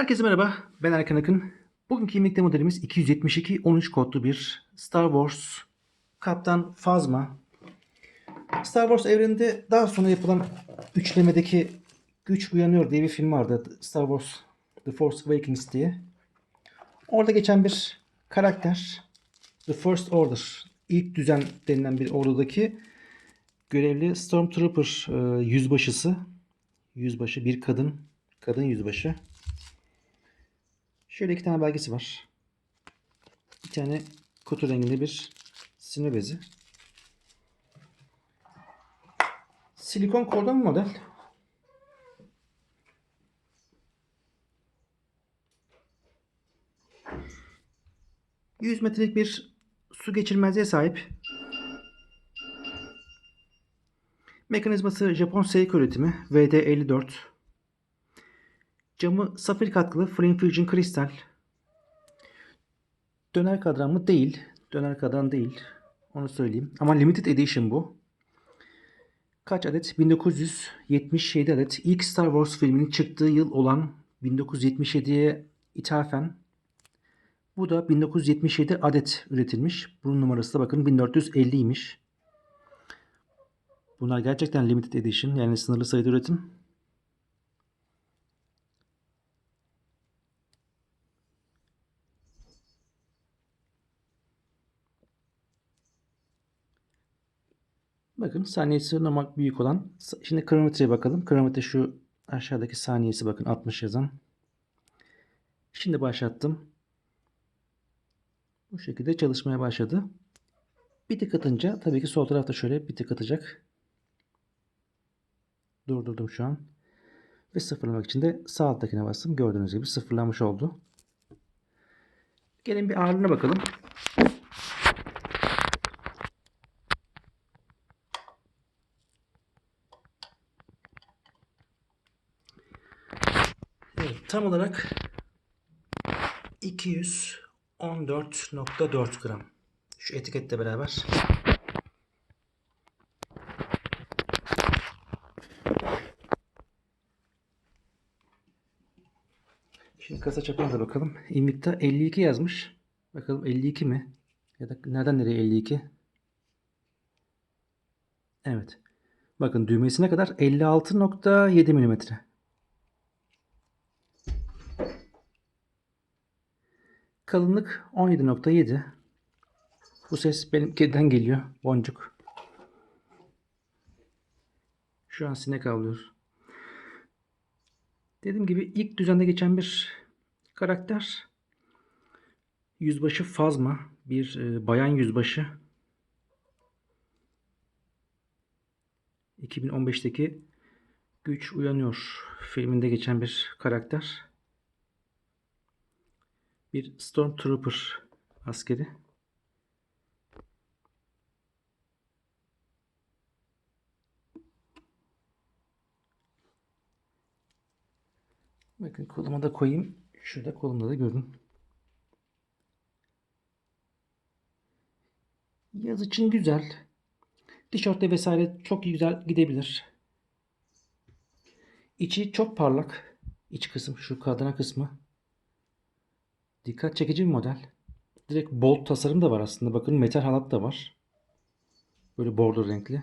Herkese merhaba. Ben Erkan Akın. Bugünkü yemekte modelimiz 272 13 kodlu bir Star Wars Kaptan Phasma. Star Wars evreninde daha sonra yapılan üçlemedeki Güç Uyanıyor diye bir film vardı. Star Wars The Force Awakens diye. Orada geçen bir karakter The First Order ilk düzen denilen bir ordudaki görevli Stormtrooper e, yüzbaşısı. Yüzbaşı bir kadın. Kadın yüzbaşı. Şöyle iki tane belgesi var. Bir tane kutu renginde bir sinir bezi. Silikon kordon model. ...100 metrelik bir su geçirmezliğe sahip. Mekanizması Japon Seiko üretimi VD54. Camı safir katkılı Frame Fusion kristal. Döner kadran mı? Değil. Döner kadran değil. Onu söyleyeyim. Ama limited edition bu. Kaç adet? 1977 adet. İlk Star Wars filminin çıktığı yıl olan 1977'ye ithafen bu da 1977 adet üretilmiş. Bunun numarası da bakın 1450'ymiş. Bunlar gerçekten limited edition yani sınırlı sayıda üretim. Bakın saniyesi normal büyük olan. Şimdi kronometreye bakalım. Kronometre şu aşağıdaki saniyesi bakın 60 yazan. Şimdi başlattım. Bu şekilde çalışmaya başladı. Bir tık atınca tabii ki sol tarafta şöyle bir tık atacak. Durdurdum şu an. Ve sıfırlamak için de sağ alttakine bastım. Gördüğünüz gibi sıfırlanmış oldu. Gelin bir ağırlığına bakalım. Evet, tam olarak 214.4 gram. Şu etiketle beraber. Şimdi kasa çapına da bakalım. İmlikte 52 yazmış. Bakalım 52 mi? Ya da nereden nereye 52? Evet. Bakın düğmesine kadar 56.7 milimetre. Kalınlık 17.7. Bu ses benim kediden geliyor. Boncuk. Şu an sinek avlıyor. Dediğim gibi ilk düzende geçen bir karakter. Yüzbaşı Fazma. Bir e, bayan yüzbaşı. 2015'teki Güç Uyanıyor filminde geçen bir karakter. Bir Stormtrooper askeri. Bakın koluma da koyayım. Şurada kolumda da görün. Yaz için güzel. Tişörtte vesaire çok güzel gidebilir. İçi çok parlak. İç kısım şu kadına kısmı. Dikkat çekici bir model. Direkt bolt tasarım da var aslında. Bakın metal halat da var. Böyle bordo renkli.